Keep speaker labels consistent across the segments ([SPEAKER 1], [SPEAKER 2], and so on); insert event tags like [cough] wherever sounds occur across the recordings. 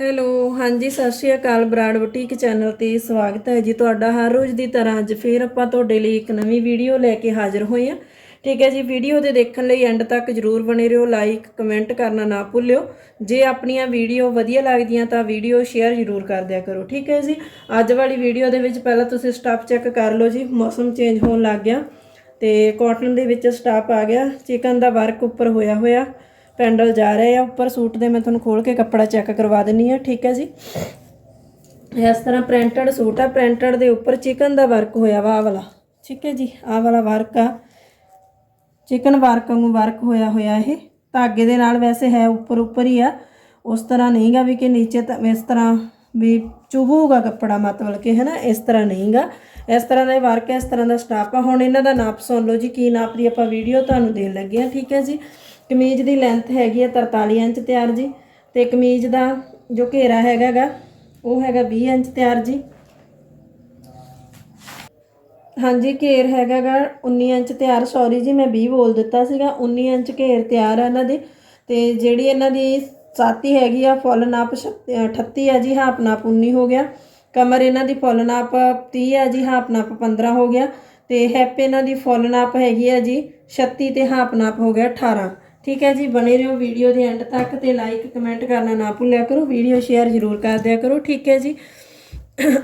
[SPEAKER 1] Hello, ਹਾਂਜੀ, ਸਤਿ ਸ਼੍ਰੀ ਅਕਾਲ ਬਰਾੜ ਬੁਟੀਕ ਚੈਨਲ ਤੇ ਸਵਾਗਤ ਹੈ ਜੀ ਤੁਹਾਡਾ। ਹਰ ਰੋਜ਼ ਦੀ ਤਰ੍ਹਾਂ ਅੱਜ ਫੇਰ ਆਪਾਂ ਤੁਹਾਡੇ ਲਈ ਇੱਕ ਨਵੀਂ ਵੀਡੀਓ ਲੈ ਕੇ ਹਾਜ਼ਰ ਹੋਏ ਹਾਂ। ਠੀਕ ਹੈ ਜੀ, ਵੀਡੀਓ ਦੇ ਦੇਖਣ ਲਈ ਐਂਡ ਤੱਕ ਜਰੂਰ ਬਣੇ ਰਹੋ, ਲਾਈਕ, ਕਮੈਂਟ ਕਰਨਾ ਨਾ ਭੁੱਲਿਓ। ਜੇ ਆਪਣੀਆਂ ਵੀਡੀਓ ਵਧੀਆ ਲੱਗਦੀਆਂ ਤਾਂ ਵੀਡੀਓ ਸ਼ੇਅਰ ਜਰੂਰ ਕਰ ਦਿਆ ਕਰੋ। ਠੀਕ ਹੈ ਜੀ, ਅੱਜ ਵਾਲੀ ਵੀਡੀਓ ਦੇ ਵਿੱਚ ਪਹਿਲਾਂ ਤੁਸੀਂ ਸਟਾਫ ਚੈੱਕ ਕਰ ਲਓ ਜੀ, ਮੌਸਮ ਚੇਂਜ ਹੋਣ ਲੱਗ ਗਿਆ ਤੇ ਕਾਟਨ ਦੇ ਵਿੱਚ ਸਟਾਫ ਆ ਗਿਆ, ਚਿਕਨ ਦਾ ਵਰਕ ਉੱਪਰ ਹੋਇਆ ਹੋਇਆ। ਪੈਂਡਲ ਜਾ ਰਹੇ ਆ ਉੱਪਰ ਸੂਟ ਦੇ, ਮੈਂ ਤੁਹਾਨੂੰ ਖੋਲ ਕੇ ਕੱਪੜਾ ਚੈੱਕ ਕਰਵਾ ਦਿੰਨੀ ਆ ਠੀਕ ਹੈ ਜੀ। ਇਸ ਤਰ੍ਹਾਂ ਪ੍ਰਿੰਟਡ ਸੂਟ ਆ ਪ੍ਰਿੰਟਡ ਦੇ ਉੱਪਰ ਚਿਕਨ ਦਾ ਵਰਕ ਹੋਇਆ ਵਾ, ਆਹ ਵਾਲਾ, ਠੀਕ ਹੈ ਜੀ, ਆਹ ਵਾਲਾ ਵਰਕ ਆ। ਚਿਕਨ ਵਰਕ ਵਾਂਗੂ ਵਰਕ ਹੋਇਆ ਹੋਇਆ ਇਹ, ਧਾਗੇ ਦੇ ਨਾਲ ਵੈਸੇ ਹੈ ਉੱਪਰ ਉੱਪਰ ਹੀ ਆ। ਉਸ ਤਰ੍ਹਾਂ ਨਹੀਂਗਾ ਵੀ ਕਿ ਨੀਚੇ ਤਾਂ ਇਸ ਤਰ੍ਹਾਂ ਵੀ ਚੁਭੂਗਾ ਕੱਪੜਾ ਮਤਲਬ ਕਿ, ਹੈ ਨਾ, ਇਸ ਤਰ੍ਹਾਂ ਨਹੀਂਗਾ। ਇਸ ਤਰ੍ਹਾਂ ਦਾ ਵਰਕ ਹੈ ਇਸ ਤਰ੍ਹਾਂ ਦਾ ਸਟਾਫ ਆ। ਹੁਣ ਇਹਨਾਂ ਦਾ ਨਾਪ ਸੁਣ ਲਓ ਜੀ, ਕੀ ਨਾਪ ਦੀ ਆਪਾਂ ਵੀਡੀਓ ਤੁਹਾਨੂੰ ਦੇਣ ਲੱਗੇ ਆ ਠੀਕ ਹੈ ਜੀ। ਕਮੀਜ਼ ਦੀ ਲੈਂਥ ਹੈਗੀ ਆ 43 ਇੰਚ ਤਿਆਰ ਜੀ ਤੇ ਕਮੀਜ਼ ਦਾ ਜੋ ਘੇਰਾ ਹੈਗਾਗਾ ਉਹ ਹੈਗਾ 20 ਇੰਚ ਤਿਆਰ ਜੀ। ਹਾਂਜੀ, ਘੇਰ ਹੈਗਾਗਾ 19 ਇੰਚ ਤਿਆਰ ਸੌਰੀ ਜੀ, ਮੈਂ 20 ਬੋਲ ਦਿੱਤਾ ਸੀਗਾ 19 ਇੰਚ ਘੇਰ ਤਿਆਰ ਆ ਇਹਨਾਂ ਦੀ ਤੇ ਜਿਹੜੀ ਇਹਨਾਂ ਦੀ ਛਾਤੀ ਹੈਗੀ ਆ, ਫੁੱਲ ਨਾਪ ਛੱਤੀ- 38 ਆ ਜੀ, ਹਾਫ ਨਾਪ 19 ਹੋ ਗਿਆ। ਕਮਰ ਇਹਨਾਂ ਦੀ ਫੁੱਲ ਨਾਪ 30 ਹੈ ਜੀ, ਹਾਫ ਨਾਪ 15 ਹੋ ਗਿਆ ਤੇ ਹੈਪ ਇਹਨਾਂ ਦੀ ਫੁੱਲ ਨਾਪ ਹੈਗੀ ਆ ਜੀ 36 ਤੇ ਹਾਫ ਨਾਪ ਹੋ ਗਿਆ 18 ਠੀਕ ਹੈ ਜੀ, ਬਣੇ ਰਹੋ ਵੀਡੀਓ ਦੇ ਐਂਡ ਤੱਕ ਤੇ ਲਾਈਕ ਕਮੈਂਟ ਕਰਨਾ ਨਾ ਭੁੱਲਿਆ ਕਰੋ। ਵੀਡੀਓ ਸ਼ੇਅਰ ਜ਼ਰੂਰ ਕਰ ਦਿਆ ਕਰੋ, ਠੀਕ ਹੈ ਜੀ।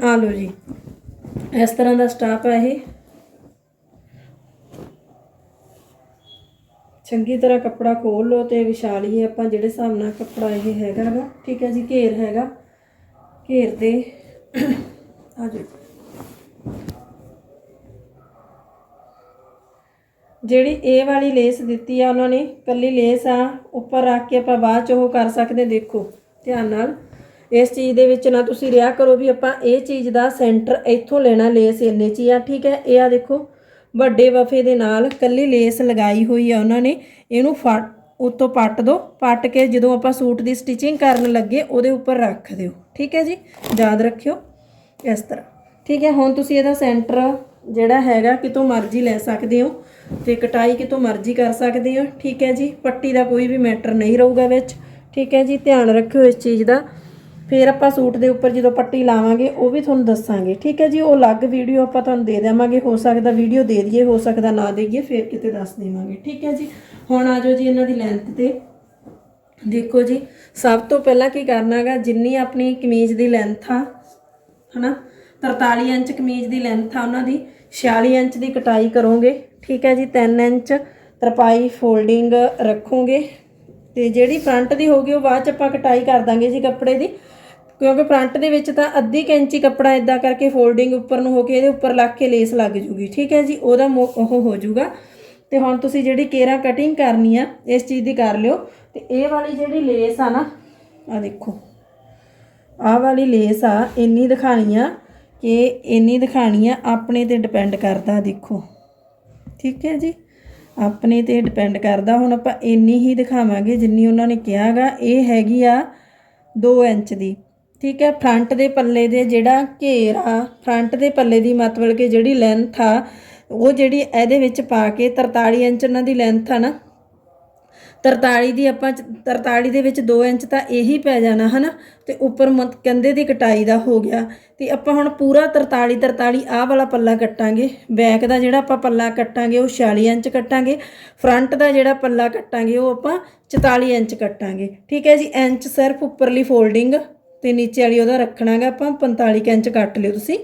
[SPEAKER 1] ਆ ਲਓ ਜੀ। ਇਸ ਤਰ੍ਹਾਂ ਦਾ ਸਟਾਫ ਹੈ ਇਹ। ਚੰਗੀ ਤਰ੍ਹਾਂ ਕੱਪੜਾ ਖੋਲ ਲਓ ਤੇ ਵਿਛਾ ਲਈਏ ਆਪਾਂ ਜਿਹੜੇ ਹਿਸਾਬ ਨਾਲ ਕੱਪੜਾ ਇਹ ਹੈਗਾ ਗਾ ਠੀਕ ਹੈ ਜੀ, ਘੇਰ ਹੈਗਾ। ਘੇਰ ਦੇ। ਆ ਜਾਓ। ਜਿਹੜੀ ਇਹ ਵਾਲੀ ਲੇਸ ਦਿੱਤੀ ਆ ਉਹਨਾਂ ਨੇ ਕੱਲੀ ਲੇਸ ਆ, ਉੱਪਰ ਰੱਖ ਕੇ ਆਪਾਂ ਬਾਅਦ ਚ ਉਹ ਕਰ ਸਕਦੇ ਦੇਖੋ, ਧਿਆਨ ਨਾਲ। ਇਸ ਚੀਜ਼ ਦੇ ਵਿੱਚ ਨਾ ਤੁਸੀਂ ਰਿਆ ਕਰੋ ਵੀ ਆਪਾਂ ਇਹ ਚੀਜ਼ ਦਾ ਸੈਂਟਰ ਇੱਥੋਂ ਲੈਣਾ ਲੇਸ ਇੰਨੇ ਚ ਹੀ ਆ, ਠੀਕ ਹੈ? ਇਹ ਆ ਦੇਖੋ, ਵੱਡੇ ਵਫੇ ਦੇ ਨਾਲ ਕੱਲੀ ਲੇਸ ਲਗਾਈ ਹੋਈ ਆ ਉਹਨਾਂ ਨੇ, ਇਹਨੂੰ ਫੜ, ਉੱਤੋਂ ਪੱਟ ਦੋ, ਪੱਟ ਕੇ ਜਦੋਂ ਆਪਾਂ ਸੂਟ ਦੀ ਸਟਿਚਿੰਗ ਕਰਨ ਲੱਗੇ, ਉਹਦੇ ਉੱਪਰ ਰੱਖ ਦਿਓ, ਠੀਕ ਹੈ ਜੀ? ਯਾਦ ਰੱਖਿਓ, ਇਸ ਤਰ੍ਹਾਂ, ਠੀਕ ਹੈ? ਹੁਣ ਤੁਸੀਂ ਇਹਦਾ ਸੈਂਟਰ ਜਿਹੜਾ ਹੈਗਾ ਕਿਤੋਂ ਮਰਜ਼ੀ ਲੈ ਸਕਦੇ ਹੋ ਤੇ ਕਟਾਈ ਕਿਤੋਂ ਮਰਜ਼ੀ ਕਰ ਸਕਦੇ ਹੋ, ਠੀਕ ਹੈ ਜੀ? ਪੱਟੀ ਦਾ ਕੋਈ ਵੀ ਮੈਟਰ ਨਹੀਂ ਰਹੂਗਾ ਵਿੱਚ, ਠੀਕ ਹੈ ਜੀ? ਧਿਆਨ ਰੱਖਿਓ ਇਸ ਚੀਜ਼ ਦਾ। ਫਿਰ ਆਪਾਂ ਸੂਟ ਦੇ ਉੱਪਰ ਜਦੋਂ ਪੱਟੀ ਲਾਵਾਂਗੇ, ਉਹ ਵੀ ਤੁਹਾਨੂੰ ਦੱਸਾਂਗੇ, ਠੀਕ ਹੈ ਜੀ? ਉਹ ਅਲੱਗ ਵੀਡੀਓ ਆਪਾਂ ਤੁਹਾਨੂੰ ਦੇ ਦੇਵਾਂਗੇ, ਹੋ ਸਕਦਾ ਵੀਡੀਓ ਦੇ ਦਈਏ, ਹੋ ਸਕਦਾ ਨਾ ਦੇਈਏ, ਫਿਰ ਕਿਤੇ ਦੱਸ ਦੇਵਾਂਗੇ, ਠੀਕ ਹੈ ਜੀ? ਹੁਣ ਆ ਜਾਓ ਜੀ ਇਹਨਾਂ ਦੀ ਲੈਂਥ ਤੇ। ਦੇਖੋ ਜੀ, ਸਭ ਤੋਂ ਪਹਿਲਾਂ ਕੀ ਕਰਨਾ ਹੈਗਾ ਜਿੰਨੀ ਆਪਣੀ ਕਮੀਜ਼ ਦੀ ਲੈਂਥ ਆ, ਹਨਾ? 43 ਇੰਚ ਕਮੀਜ਼ ਦੀ ਲੈਂਥ ਆ ਉਹਨਾਂ ਦੀ 46 ਇੰਚ ਦੀ ਕਟਾਈ ਕਰੋਗੇ। ਠੀਕ ਹੈ ਜੀ 3 ਇੰਚ ਤਰਪਾਈ ਫੋਲਡਿੰਗ ਰੱਖੋਗੇ। ਤੇ ਜਿਹੜੀ ਫਰੰਟ ਦੀ ਹੋਗੀ ਉਹ ਬਾਅਦ ਚ ਆਪਾਂ ਕਟਾਈ ਕਰ ਦਾਂਗੇ ਜੀ ਕੱਪੜੇ ਦੀ। ਕਿਉਂਕਿ ਫਰੰਟ ਦੇ ਵਿੱਚ ਤਾਂ ਅੱਧੀ ਕੁ ਇੰਚੀ ਕੱਪੜਾ ਇਦਾਂ ਕਰਕੇ ਫੋਲਡਿੰਗ ਉੱਪਰ ਨੂੰ ਹੋ ਕੇ ਇਹਦੇ ਉੱਪਰ ਲੱਗ ਕੇ ਲੇਸ ਲੱਗ ਜੂਗੀ। ਠੀਕ ਹੈ ਜੀ, ਉਹਦਾ ਮੋ- ਉਹ ਹੋ ਜੂਗਾ। ਤੇ ਹੁਣ ਤੁਸੀਂ ਜਿਹੜੀ ਕੇਰਾ ਕਟਿੰਗ ਕਰਨੀ ਆ, ਇਸ ਚੀਜ਼ ਦੀ ਕਰ ਲਿਓ। ਤੇ ਇਹ ਵਾਲੀ ਜਿਹੜੀ ਲੇਸ ਆ ਨਾ ਆ ਦੇਖੋ। ਆਹ ਵਾਲੀ ਲੇਸ ਆ, ਇੰਨੀ ਦਿਖਾਣੀ ਆ। ਕਿ ਇੰਨੀ ਦਿਖਾਣੀ ਆ, ਆਪਣੇ ਤੇ ਡਿਪੈਂਡ ਕਰਦਾ, ਦੇਖੋ। ਠੀਕ ਹੈ ਜੀ? ਆਪਣੇ ਤੇ ਡਿਪੈਂਡ ਕਰਦਾ, ਹੁਣ ਆਪਾਂ ਇੰਨੀ ਹੀ ਦਿਖਾਵਾਂਗੇ ਜਿੰਨੀ ਉਹਨਾਂ ਨੇ ਕਿਹਾਗਾ। ਇਹ ਹੈਗੀ ਆ 2 ਇੰਚ ਦੀ। ਠੀਕ ਹੈ? ਫਰੰਟ ਦੇ ਪੱਲੇ ਦੇ ਜਿਹੜਾ ਘੇਰ ਆ ਫਰੰਟ ਦੇ ਪੱਲੇ ਦੀ ਮਤਲਬ ਕਿ ਜਿਹੜੀ ਲੈਂਥ ਆ, ਉਹ ਜਿਹੜੀ ਇਹਦੇ ਵਿੱਚ ਪਾ ਕੇ 43 ਇੰਚ ਉਹਨਾਂ ਦੀ ਲੈਂਥ ਆ ਨਾ। 43 ਦੀ ਆਪਾਂ ਚ- 43 ਦੇ ਵਿੱਚ 2 ਇੰਚ ਤਾਂ ਇਹੀ ਪੈ ਜਾਣਾ ਹਨਾ, ਤੇ ਉੱਪਰ ਮ- ਕੰਧੇ ਦੀ ਕਟਾਈ ਦਾ ਹੋ ਗਿਆ। ਤੇ ਆਪਾਂ ਹੁਣ ਪੂਰਾ 43 43 ਆਹ ਵਾਲਾ ਪੱਲਾ ਕੱਟਾਂਗੇ। ਬੈਕ ਦਾ ਜਿਹੜਾ ਆਪਾਂ ਪੱਲਾ ਕੱਟਾਂਗੇ, ਉਹ 46 ਇੰਚ ਕੱਟਾਂਗੇ। ਫਰੰਟ ਦਾ ਜਿਹੜਾ ਪੱਲਾ ਕੱਟਾਂਗੇ, ਉਹ ਆਪਾਂ 44 ਇੰਚ ਕੱਟਾਂਗੇ। ਠੀਕ ਹੈ ਜੀ, ਇੰਚ ਸਿਰਫ ਉੱਪਰਲੀ ਫੋਲਡਿੰਗ ਤੇ ਨੀਚੇ ਵਾਲੀ ਉਹਦਾ ਰੱਖਣਾਗਾ ਆਪਾਂ 45 ਕੁ ਇੰਚ ਕੱਟ ਲਿਓ ਤੁਸੀਂ।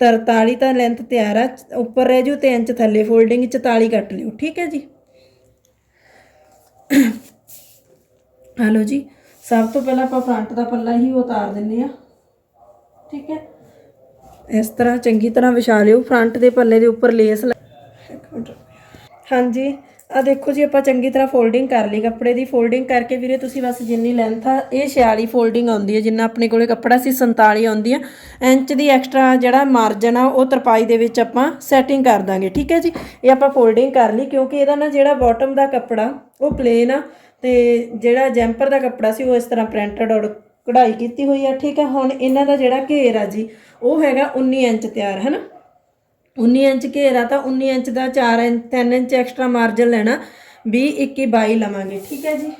[SPEAKER 1] 43 ਤਾਂ ਲੈਂਥ ਤਿਆਰ ਆ, ਉੱਪਰ ਰਹਿ ਜੂ ਤੇ ਇੰਚ ਥੱਲੇ ਫੋਲਡਿੰਗ 44 ਕੱਟ ਲਿਓ। ਠੀਕ ਹੈ ਜੀ। [coughs] ਹਲੋ ਜੀ, ਸਭ ਤੋਂ ਪਹਿਲਾਂ ਆਪਾਂ ਫਰੰਟ ਦਾ ਪੱਲਾ ਹੀ ਉਤਾਰ ਦਿੰਨੇ ਆ ਠੀਕ ਹੈ? ਇਸ ਤਰ੍ਹਾਂ ਚੰਗੀ ਤਰ੍ਹਾਂ ਵਿਛਾ ਲਿਓ ਫਰੰਟ ਦੇ ਪੱਲੇ ਦੇ ਉੱਪਰ ਲੇਸ ਲ- ਹਾਂਜੀ ਆ ਦੇਖੋ ਜੀ, ਆਪਾਂ ਚੰਗੀ ਤਰ੍ਹਾਂ ਫੋਲਡਿੰਗ ਕਰ ਲਈ, ਕੱਪੜੇ ਦੀ ਫੋਲਡਿੰਗ ਕਰਕੇ ਵੀਰੇ ਤੁਸੀਂ ਬਸ ਜਿੰਨੀ ਲੈਂਥ ਆ, ਇਹ 46 ਫੋਲਡਿੰਗ ਆਉਂਦੀ ਹੈ ਜਿੰਨਾ ਆਪਣੇ ਕੋਲੇ ਕੱਪੜਾ ਸੀ 47 ਆਉਂਦੀ ਆ। ਇੰਚ ਦੀ ਐਕਸਟਰਾ ਜਿਹੜਾ ਮਾਰਜਨ ਆ, ਉਹ ਤਰਪਾਈ ਦੇ ਵਿੱਚ ਆਪਾਂ ਸੈਟਿੰਗ ਕਰ ਦਾਂਗੇ, ਠੀਕ ਹੈ ਜੀ? ਇਹ ਆਪਾਂ ਫੋਲਡਿੰਗ ਕਰ ਲਈ, ਕਿਉਂਕਿ ਇਹਦਾ ਨਾ ਜਿਹੜਾ ਬਾਟਮ ਦਾ ਕੱਪੜਾ, ਉਹ ਪਲੇਨ ਆ, ਤੇ ਜਿਹੜਾ ਜੈਂਪਰ ਦਾ ਕੱਪੜਾ ਸੀ, ਉਹ ਇਸ ਤਰ੍ਹਾਂ ਪ੍ਰਿੰਟਡ ਔਰ ਕਢਾਈ ਕੀਤੀ ਹੋਈ ਆ, ਠੀਕ ਹੈ? ਹੁਣ ਇਹਨਾਂ ਦਾ ਜਿਹੜਾ ਘੇਰ ਆ ਜੀ, ਉਹ ਹੈਗਾ 19 ਇੰਚ ਤਿਆਰ, ਹੈ ਨਾ? 19 ਇੰਚ ਘੇਰਾ ਤਾਂ 19 ਇੰਚ ਦਾ 4 ਇੰਚ 3 ਇੰਚ ਐਕਸਟਰਾ ਮਾਰਜਨ ਲੈਣਾ 20 21 22 ਲਵਾਂਗੇ, ਠੀਕ ਹੈ ਜੀ?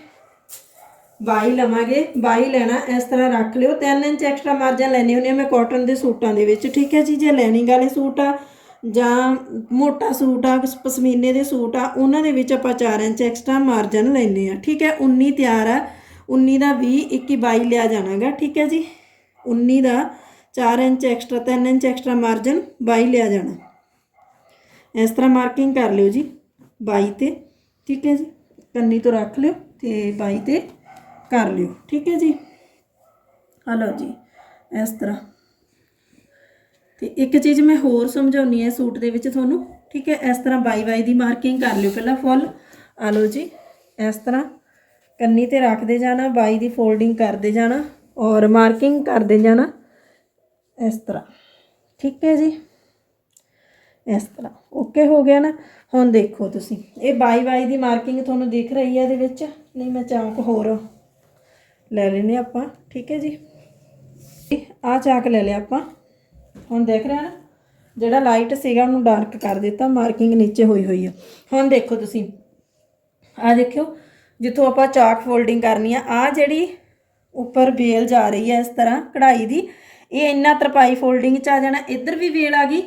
[SPEAKER 1] 22 ਲਵਾਂਗੇ 22 ਲੈਣਾ, ਇਸ ਤਰ੍ਹਾਂ ਰੱਖ ਲਿਓ 3 ਇੰਚ ਐਕਸਟਰਾ ਮਾਰਜਨ ਲੈਣੇ ਹੁੰਦੇ ਆ ਮੈਂ ਕਾਟਨ ਦੇ ਸੂਟਾਂ ਦੇ ਵਿੱਚ, ਠੀਕ ਹੈ ਜੀ? ਜੇ ਲੈਨਿੰਗ ਵਾਲੇ ਸੂਟ ਆ, ਜਾਂ ਮੋਟਾ ਸੂਟ ਆ, ਪਸ਼ਮੀਨੇ ਦੇ ਸੂਟ ਆ, ਉਹਨਾਂ ਦੇ ਵਿੱਚ ਆਪਾਂ 4 ਇੰਚ ਐਕਸਟਰਾ ਮਾਰਜਨ ਲੈਣੇ ਆ ਠੀਕ ਹੈ? 19 ਤਿਆਰ ਆ 19 ਦਾ 20 21 22 ਲਿਆ ਜਾਣਾਗਾ, ਠੀਕ ਹੈ ਜੀ? 19 ਦਾ 4 inch extra 3 inch extra margin 22 ਲਿਆ ਜਾਣਾ। ਇਸ ਤਰ੍ਹਾਂ ਮਾਰਕਿੰਗ ਕਰ ਲਿਓ ਜੀ 22 ਤੇ, ਠੀਕ ਹੈ ਜੀ? ਕੰਨੀ ਤੋਂ ਰੱਖ ਲਿਓ ਤੇ 22 ਤੇ ਕਰ ਲਿਓ, ਠੀਕ ਹੈ ਜੀ? ਆ ਲਓ ਜੀ, ਇਸ ਤਰ੍ਹਾਂ। ਤੇ ਇੱਕ ਚੀਜ਼ ਮੈਂ ਹੋਰ ਸਮਝਾਉਣੀ ਹੈ ਸੂਟ ਦੇ ਵਿੱਚ ਤੁਹਾਨੂੰ, ਠੀਕ ਹੈ? ਇਸ ਤਰ੍ਹਾਂ 22 22 ਦੀ ਮਾਰਕਿੰਗ ਕਰ ਲਿਓ ਪਹਿਲਾਂ ਫੁੱਲ ਆ ਲਓ ਜੀ, ਇਸ ਤਰ੍ਹਾਂ। ਕੰਨੀ ਤੇ ਰੱਖਦੇ ਜਾਣਾ 22 ਦੀ ਫੋਲਡਿੰਗ ਕਰਦੇ ਜਾਣਾ ਔਰ ਮਾਰਕਿੰਗ ਕਰਦੇ ਜਾਣਾ। ਇਸ ਤਰ੍ਹਾਂ। ਠੀਕ ਹੈ ਜੀ? ਇਸ ਤਰ੍ਹਾਂ। ਓਕੇ ਹੋ ਗਿਆ ਨਾ? ਹੁਣ ਦੇਖੋ ਤੁਸੀਂ। ਇਹ ਬਾਈ ਬਾਈ ਦੀ ਮਾਰਕਿੰਗ ਤੁਹਾਨੂੰ ਦਿਖ ਰਹੀ ਹੈ ਇਹਦੇ ਵਿੱਚ? ਨਹੀਂ, ਮੈਂ ਚਾਕ ਹੋਰ ਲੈ ਲੈਨੇ ਆਪਾਂ। ਠੀਕ ਹੈ ਜੀ? ਆ ਚਾਕ ਲੈ ਲਿਆ ਆਪਾਂ। ਹੁਣ ਦੇਖ ਰਹੇ ਆ ਨਾ? ਜਿਹੜਾ ਲਾਈਟ ਸੀਗਾ, ਉਹਨੂੰ ਡਾਰਕ ਕਰ ਦਿੱਤਾ। ਮਾਰਕਿੰਗ ਨੀਚੇ ਹੋਈ ਹੋਈ ਆ। ਹੁਣ ਦੇਖੋ ਤੁਸੀਂ। ਆ ਦੇਖਿਓ, ਜਿੱਥੋਂ ਆਪਾਂ ਚਾਕ ਫੋਲਡਿੰਗ ਕਰਨੀ ਆ ਆ ਜਿਹੜੀ ਉੱਪਰ ਬੇਲ ਜਾ ਰਹੀ ਹੈ ਇਸ ਤਰ੍ਹਾਂ ਕਢਾਈ ਦੀ ਇਹ ਇੰਨਾ ਤਰਪਾਈ ਫੋਲਡਿੰਗ ਚ ਆ ਜਾਣਾ, ਇੱਧਰ ਵੀ ਵੇਲ ਆ ਗਈ,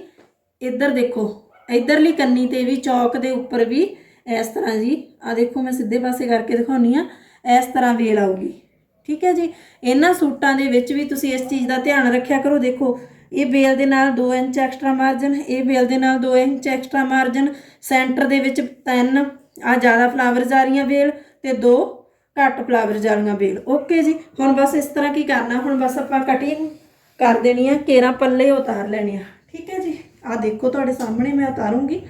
[SPEAKER 1] ਇੱਧਰ ਦੇਖੋ, ਇੱਧਰਲੀ ਕੰਨੀ ਤੇ ਵੀ, ਚੌਕ ਦੇ ਉੱਪਰ ਵੀ, ਇਸ ਤਰ੍ਹਾਂ ਜੀ ਆ ਦੇਖੋ ਮੈਂ ਸਿੱਧੇ ਪਾਸੇ ਕਰਕੇ ਦਿਖਾਉਣੀ ਆ, ਇਸ ਤਰ੍ਹਾਂ ਵੇਲ ਆਊਗੀ, ਠੀਕ ਹੈ ਜੀ? ਇਹਨਾਂ ਸੂਟਾਂ ਦੇ ਵਿੱਚ ਵੀ ਤੁਸੀਂ ਇਸ ਚੀਜ਼ ਦਾ ਧਿਆਨ ਰੱਖਿਆ ਕਰੋ, ਦੇਖੋ, ਇਹ ਬੇਲ ਦੇ ਨਾਲ 2 ਇੰਚ ਐਕਸਟਰਾ ਮਾਰਜਨ, ਇਹ ਬੇਲ ਦੇ ਨਾਲ 2 ਇੰਚ ਐਕਸਟਰਾ ਮਾਰਜਨ, ਸੈਂਟਰ ਦੇ ਵਿੱਚ ਤਿੰਨ ਆ ਜ਼ਿਆਦਾ ਫਲਾਵਰਸ ਆ ਰਹੀਆਂ ਬੇਲ ਤੇ ਦੋ ਘੱਟ ਫਲਾਵਰਸ ਵਾਲੀਆਂ ਬੇਲ ਓਕੇ ਜੀ? ਹੁਣ ਬਸ ਇਸ ਤਰ੍ਹਾਂ ਕੀ ਕਰਨਾ, ਹੁਣ ਬਸ ਆਪਾਂ ਕਟਿੰਗ ਕਰ ਦੇਣੀ ਆ, ਕੇਰਾ ਪੱਲੇ ਉਤਾਰ ਲੈਣੇ ਆ। ਠੀਕ ਹੈ ਜੀ? ਆ ਦੇਖੋ ਤੁਹਾਡੇ ਸਾਹਮਣੇ ਮੈਂ ਉਤਾਰੂੰਗੀ।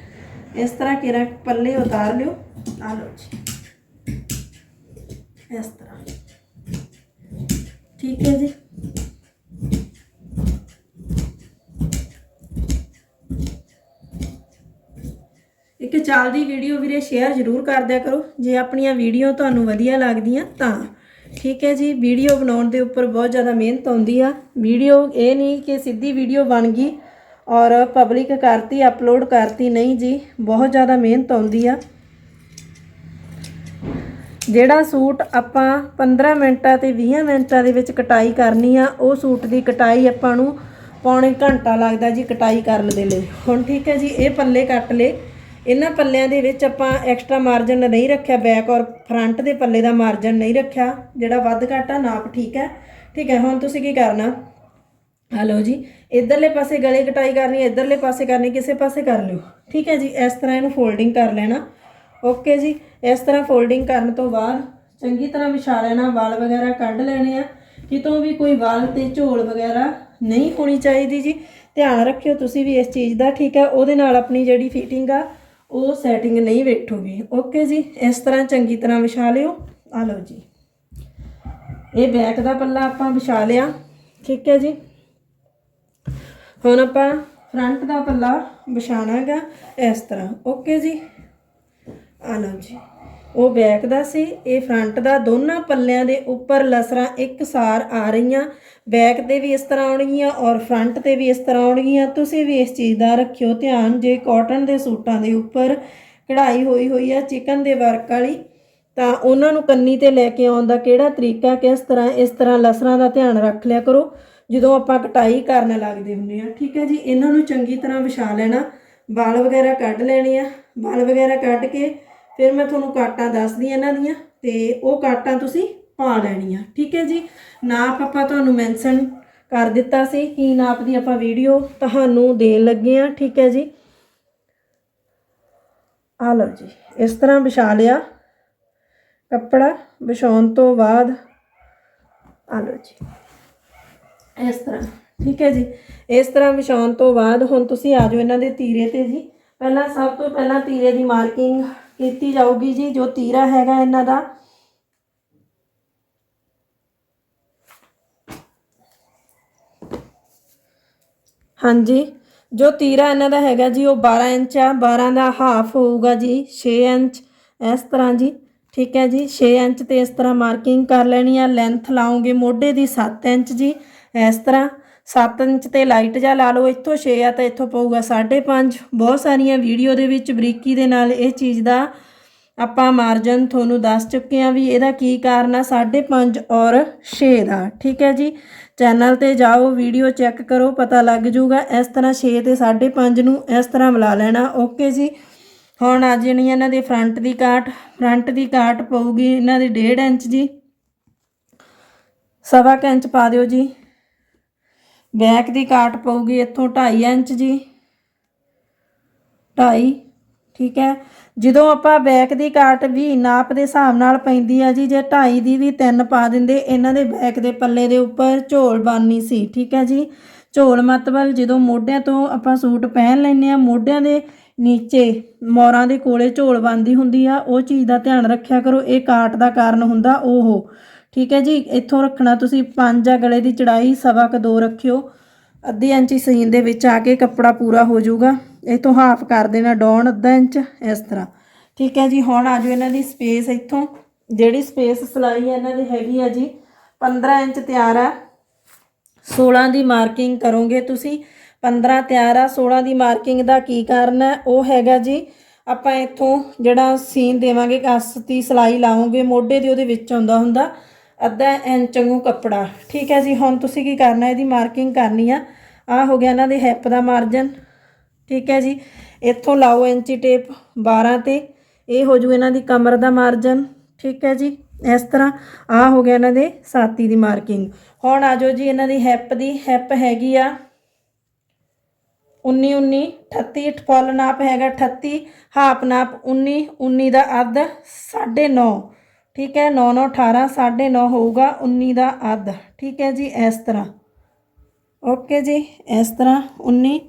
[SPEAKER 1] ਇਸ ਤਰ੍ਹਾਂ ਕੇਰਾ ਪੱਲੇ ਉਤਾਰ ਲਿਓ। ਆ ਲਓ ਜੀ। ਇਸ ਤਰ੍ਹਾਂ। ਠੀਕ ਹੈ ਜੀ? ਇੱਕ ਚੱਲਦੀ ਵੀਡੀਓ ਵੀਰੇ ਸ਼ੇਅਰ ਜ਼ਰੂਰ ਕਰ ਦਿਆ ਕਰੋ। ਜੇ ਆਪਣੀਆਂ ਵੀਡੀਓ ਤੁਹਾਨੂੰ ਵਧੀਆ ਲੱਗਦੀਆਂ ਤਾਂ। ਠੀਕ ਹੈ ਜੀ, ਵੀਡੀਓ ਬਣਾਉਣ ਦੇ ਉੱਪਰ ਬਹੁਤ ਜ਼ਿਆਦਾ ਮਿਹਨਤ ਆਉਂਦੀ ਆ। ਵੀਡੀਓ ਇਹ ਨਹੀਂ ਕਿ ਸਿੱਧੀ ਵੀਡੀਓ ਬਣ ਗਈ ਔਰ ਪਬਲਿਕ ਕਰਤੀ ਅਪਲੋਡ ਕਰਤੀ, ਨਹੀਂ ਜੀ, ਬਹੁਤ ਜ਼ਿਆਦਾ ਮਿਹਨਤ ਆਉਂਦੀ ਆ। ਜਿਹੜਾ ਸੂਟ ਆਪਾਂ 15 ਮਿੰਟਾਂ ਤੇ 20 ਮਿੰਟਾਂ ਦੇ ਵਿੱਚ ਕਟਾਈ ਕਰਨੀ ਆ, ਉਹ ਸੂਟ ਦੀ ਕਟਾਈ ਆਪਾਂ ਨੂੰ ਪੌਣੇ ਘੰਟਾ ਲੱਗਦਾ ਜੀ ਕਟਾਈ ਕਰਨ ਦੇ ਲਈ। ਹੁਣ ਠੀਕ ਹੈ ਜੀ, ਇਹ ਪੱਲੇ ਕੱਟ ਲੇ ਇਹਨਾਂ ਪੱਲਿਆਂ ਦੇ ਵਿੱਚ ਆਪਾਂ ਐਕਸਟਰਾ ਮਾਰਜਨ ਨਹੀਂ ਰੱਖਿਆ ਬੈਕ ਔਰ ਫਰੰਟ ਦੇ ਪੱਲੇ ਦਾ ਮਾਰਜਨ ਨਹੀਂ ਰੱਖਿਆ, ਜਿਹੜਾ ਵੱਧ ਘੱਟ ਆ, ਨਾਪ ਠੀਕ ਹੈ। ਠੀਕ ਹੈ, ਹੁਣ ਤੁਸੀਂ ਕੀ ਕਰਨਾ? ਹਲੋ ਜੀ, ਇਧਰਲੇ ਪਾਸੇ ਗਲੇ ਕਟਾਈ ਕਰਨੀ ਹੈ ਇਧਰਲੇ ਪਾਸੇ ਕਰਨੀ, ਕਿਸੇ ਪਾਸੇ ਕਰ ਲਿਓ। ਠੀਕ ਹੈ ਜੀ, ਇਸ ਤਰ੍ਹਾਂ ਇਹਨੂੰ ਫੋਲਡਿੰਗ ਕਰ ਲੈਣਾ। ਓਕੇ ਜੀ, ਇਸ ਤਰ੍ਹਾਂ ਫੋਲਡਿੰਗ ਕਰਨ ਤੋਂ ਬਾਅਦ ਚੰਗੀ ਤਰ੍ਹਾਂ ਵਿਛਾ ਲੈਣਾ, ਵਾਲ ਵਗੈਰਾ ਕੱਢ ਲੈਣੇ ਆ। ਕਿਤੋਂ ਵੀ ਕੋਈ ਵਾਲ ਤੇ ਝੋਲ ਵਗੈਰਾ ਨਹੀਂ ਹੋਣੀ ਚਾਹੀਦੀ ਜੀ। ਧਿਆਨ ਰੱਖਿਓ ਤੁਸੀਂ ਵੀ ਇਸ ਚੀਜ਼ ਦਾ, ਠੀਕ ਹੈ। ਉਹਦੇ ਨਾਲ ਆਪਣੀ ਜਿਹੜੀ ਫਿਟਿੰਗ ਆ ਉਹ ਸੈਟਿੰਗ ਨਹੀਂ ਬੈਠੂਗੀ ਓਕੇ ਜੀ, ਇਸ ਤਰ੍ਹਾਂ ਚੰਗੀ ਤਰ੍ਹਾਂ ਵਿਛਾ ਲਿਓ। ਆ ਲਓ ਜੀ। ਇਹ ਬੈਕ ਦਾ ਪੱਲਾ ਆਪਾਂ ਵਿਛਾ ਲਿਆ। ਠੀਕ ਹੈ ਜੀ। ਹੁਣ ਆਪਾਂ ਫਰੰਟ ਦਾ ਪੱਲਾ ਵਿਛਾਣਾ ਹੈਗਾ ਇਸ ਤਰ੍ਹਾਂ। ਓਕੇ ਜੀ। ਆ ਲਓ ਜੀ। ਉਹ ਬੈਕ ਦਾ ਸੀ, ਇਹ ਫਰੰਟ ਦਾ, ਦੋਨਾਂ ਪੱਲਿਆਂ ਦੇ ਉੱਪਰ ਲਸਰਾਂ ਇੱਕਸਾਰ ਆ ਰਹੀਆਂ। ਬੈਕ ਤੇ ਵੀ ਇਸ ਤਰ੍ਹਾਂ ਆਉਣਗੀਆਂ ਔਰ ਫਰੰਟ ਤੇ ਵੀ ਇਸ ਤਰ੍ਹਾਂ ਆਉਣਗੀਆਂ। ਤੁਸੀਂ ਵੀ ਇਸ ਚੀਜ਼ ਦਾ ਰੱਖਿਓ ਧਿਆਨ, ਜੇ ਕਾਟਨ ਦੇ ਸੂਟਾਂ ਦੇ ਉੱਪਰ ਕਢਾਈ ਹੋਈ ਹੋਈ ਆ ਚਿਕਨ ਦੇ ਵਰਕ ਵਾਲੀ, ਤਾਂ ਉਹਨਾਂ ਨੂੰ ਕੰਨੀ ਤੇ ਲੈ ਕੇ ਆਉਣ ਦਾ ਕਿਹੜਾ ਤਰੀਕਾ, ਕਿਸ ਤਰ੍ਹਾਂ ਇਸ ਤਰ੍ਹਾਂ ਲਸਰਾਂ ਦਾ ਧਿਆਨ ਰੱਖ ਲਿਆ ਕਰੋ, ਜਦੋਂ ਆਪਾਂ ਕਟਾਈ ਕਰਨ ਲੱਗਦੇ ਹੁੰਦੇ ਆ। ਠੀਕ ਹੈ ਜੀ, ਇਹਨਾਂ ਨੂੰ ਚੰਗੀ ਤਰ੍ਹਾਂ ਵਿਛਾ ਲੈਣਾ, ਵਾਲ ਵਗੈਰਾ ਕੱਢ ਲੈਣੇ ਆ। ਵਾਲ ਵਗੈਰਾ ਕੱਢ ਕੇ ਫਿਰ ਮੈਂ ਤੁਹਾਨੂੰ ਕਾਟਾਂ ਦੱਸਦੀ ਇਹਨਾਂ ਦੀਆਂ ਤੇ ਉਹ ਕਾਟਾਂ ਤੁਸੀਂ ਪਾ ਲੈਣੀਆਂ, ਠੀਕ ਹੈ ਜੀ? ਨਾਪ ਆਪਾਂ ਤੁਹਾਨੂੰ ਮੈਂਸ਼ਨ ਕਰ ਦਿੱਤਾ ਸੀ, ਕੀ ਨਾਪ ਦੀ ਆਪਾਂ ਵੀਡੀਓ ਤੁਹਾਨੂੰ ਦੇਣ ਲੱਗੇ ਆ ਠੀਕ ਹੈ ਜੀ? ਆ ਲਓ ਜੀ, ਇਸ ਤਰ੍ਹਾਂ ਵਿਛਾ ਲਿਆ। ਕੱਪੜਾ ਵਿਛਾਉਣ ਤੋਂ ਬਾਅਦ ਆ ਲਓ ਜੀ, ਇਸ ਤਰ੍ਹਾਂ, ਠੀਕ ਹੈ ਜੀ? ਇਸ ਤਰ੍ਹਾਂ ਵਿਛਾਉਣ ਤੋਂ ਬਾਅਦ ਹੁਣ ਤੁਸੀਂ ਆ ਜਾਓ ਇਹਨਾਂ ਦੇ ਤੀਰੇ ਤੇ ਜੀ। ਪਹਿਲਾਂ ਸਭ ਤੋਂ ਪਹਿਲਾਂ ਤੀਰੇ ਦੀ ਮਾਰਕਿੰਗ ਕੀਤੀ ਜਾਊਗੀ ਜੀ, ਜੋ ਤੀਰਾ ਹੈਗਾ ਇਹਨਾਂ ਦਾ। ਹਾਂਜੀ, ਜੋ ਤੀਰਾ ਇਹਨਾਂ ਦਾ ਹੈਗਾ ਜੀ, ਉਹ 12 ਇੰਚ ਆ। 12 ਦਾ ਹਾਫ ਹੋਊਗਾ ਜੀ 6 ਇੰਚ, ਇਸ ਤਰ੍ਹਾਂ ਜੀ। ਠੀਕ ਹੈ ਜੀ 6 ਇੰਚ ਤੇ ਇਸ ਤਰ੍ਹਾਂ ਮਾਰਕਿੰਗ ਕਰ ਲੈਣੀ ਆ। ਲੈਂਥ ਲਾਉਂਗੇ ਮੋਢੇ ਦੀ 7 ਇੰਚ ਜੀ, ਇਸ ਤਰ੍ਹਾਂ। 7 ਇੰਚ ਤੇ ਲਾਈਟ ਜਾਂ ਲਾ ਲਓ, ਇੱਥੋਂ 6 ਆ ਤਾਂ ਇੱਥੋਂ ਪਊਗਾ 5.5 ਬਹੁਤ ਸਾਰੀਆਂ ਵੀਡੀਓ ਦੇ ਵਿੱਚ ਬਰੀਕੀ ਦੇ ਨਾਲ ਇਹ ਚੀਜ਼ ਦਾ ਆਪਾਂ ਮਾਰਜਨ ਤੁਹਾਨੂੰ ਦੱਸ ਚੁੱਕੇ ਹਾਂ ਵੀ ਇਹਦਾ ਕੀ ਕਾਰਨ ਆ 5.5 ਔਰ 6 ਦਾ। ਠੀਕ ਹੈ ਜੀ? ਚੈਨਲ ਤੇ ਜਾਓ, ਵੀਡੀਓ ਚੈੱਕ ਕਰੋ, ਪਤਾ ਲੱਗ ਜਾਊਗਾ ਇਸ ਤਰ੍ਹਾਂ 6 ਤੇ 5.5 ਨੂੰ ਇਸ ਤਰ੍ਹਾਂ ਮਿਲਾ ਲੈਣਾ। ਓਕੇ ਜੀ? ਹੁਣ ਆ ਜਾਣੀ ਇਹਨਾਂ ਦੇ ਫਰੰਟ ਦੀ ਕਾਟ ਫਰੰਟ ਦੀ ਕਾਟ ਪਊਗੀ ਇਹਨਾਂ ਦੀ 1.5 ਇੰਚ ਜੀ। ਸਵਾ ਕੁ ਇੰਚ ਪਾ ਦਿਓ ਜੀ। ਬੈਕ ਦੀ ਕਾਟ ਪਊਗੀ ਇੱਥੋਂ 2.5 ਇੰਚ ਜੀ। 2.5 ਠੀਕ ਹੈ। ਜਦੋਂ ਆਪਾਂ ਬੈਕ ਦੀ ਕਾਟ ਵੀ ਨਾਪ ਦੇ ਹਿਸਾਬ ਨਾਲ ਪੈਂਦੀ ਆ ਜੀ, ਜੇ 2.5 ਦੀ ਵੀ 3 ਪਾ ਦਿੰਦੇ, ਇਹਨਾਂ ਦੇ ਬੈਕ ਦੇ ਪੱਲੇ ਦੇ ਉੱਪਰ ਝੋਲ ਬਣਨੀ ਸੀ, ਠੀਕ ਹੈ ਜੀ। ਝੋਲ ਮਤਲਬ ਜਦੋਂ ਮੋਢਿਆਂ ਤੋਂ ਆਪਾਂ ਸੂਟ ਪਹਿਨ ਲੈਨੇ ਆ ਮੋਢਿਆਂ ਦੇ ਨੀਚੇ ਮੋਰਾਂ ਦੇ ਕੋਲੇ ਝੋਲ ਬਣਦੀ ਹੁੰਦੀ ਆ, ਉਹ ਚੀਜ਼ ਦਾ ਧਿਆਨ ਰੱਖਿਆ ਕਰੋ। ਇਹ ਕਾਟ ਦਾ ਕਾਰਨ ਹੁੰਦਾ ਉਹ। ਠੀਕ ਹੈ ਜੀ, ਇੱਥੋਂ ਰੱਖਣਾ ਤੁਸੀਂ ਪੰਜ ਆ ਗਲੇ ਦੀ ਚੜਾਈ, ਸਵਾ ਕ ਦੋ ਰੱਖਿਓ। ਅੱਧੇ ਇੰਚ ਸੀਨ ਦੇ ਵਿੱਚ ਆ ਕੇ ਕੱਪੜਾ ਪੂਰਾ ਹੋ ਜਾਊਗਾ। ਇੱਥੋਂ ਹਾਫ ਕਰ ਦੇਣਾ ਡਾਊਨ ਅੱਧਾ ਇੰਚ, ਇਸ ਤਰ੍ਹਾਂ। ਠੀਕ ਹੈ ਜੀ, ਹੁਣ ਆ ਜਾਓ ਇਹਨਾਂ ਦੀ ਸਪੇਸ ਇੱਥੋਂ। ਜਿਹੜੀ ਸਪੇਸ ਸਿਲਾਈ ਹੈ ਇਹਨਾਂ ਦੀ ਹੈਗੀ ਆ ਜੀ 15 ਇੰਚ ਤਿਆਰ ਆ। 16 ਦੀ ਮਾਰਕਿੰਗ ਕਰੋਗੇ ਤੁਸੀਂ। 15 ਤਿਆਰ ਆ 16 ਦੀ ਮਾਰਕਿੰਗ ਦਾ ਕੀ ਕਾਰਨ ਹੈ? ਉਹ ਹੈਗਾ ਜੀ, ਆਪਾਂ ਇੱਥੋਂ ਜਿਹੜਾ ਸੀਨ ਦੇਵਾਂਗੇ, ਕਸ ਦੀ ਸਿਲਾਈ ਲਾਉਂਗੇ ਮੋਢੇ ਦੀ ਉਹਦੇ ਵਿੱਚ ਆਉਂਦਾ ਹੁੰਦਾ। ਅੱਧਾ ਇੰਚ ਵਾਂਗੂ ਕੱਪੜਾ। ਠੀਕ ਹੈ ਜੀ, ਹੁਣ ਤੁਸੀਂ ਕੀ ਕਰਨਾ, ਇਹਦੀ ਮਾਰਕਿੰਗ ਕਰਨੀ ਆ। ਆ ਹੋ ਗਿਆ ਇਹਨਾਂ ਦੇ ਹੈਪ ਦਾ ਮਾਰਜਨ ਠੀਕ ਹੈ ਜੀ, ਇੱਥੋਂ ਲਾਓ ਇੰਚੀ ਟੇਪ 12 ਤੇ। ਇਹ ਹੋ ਜੂ ਇਹਨਾਂ ਦੀ ਕਮਰ ਦਾ ਮਾਰਜਨ ਠੀਕ ਹੈ ਜੀ, ਇਸ ਤਰ੍ਹਾਂ ਆ ਹੋ ਗਿਆ ਇਹਨਾਂ ਦੇ ਸਾਤੀ ਦੀ ਮਾਰਕਿੰਗ ਹੁਣ ਆ ਜਾਓ ਜੀ ਇਹਨਾਂ ਦੀ ਹੈਪ ਦੀ। ਹੈਪ ਹੈਗੀ ਆ 19 19 38 ਫੁੱਲ ਨਾਪ ਹੈਗਾ 38 ਹਾਫ ਨਾਪ 19 19 ਦਾ ਅੱਧ 9.5 ਠੀਕ ਹੈ 9 9 18 9.5 ਹੋਊਗਾ 19 ਦਾ ਅੱਧ। ਠੀਕ ਹੈ ਜੀ, ਇਸ ਤਰ੍ਹਾਂ। ਓਕੇ ਜੀ, ਇਸ ਤਰ੍ਹਾਂ 19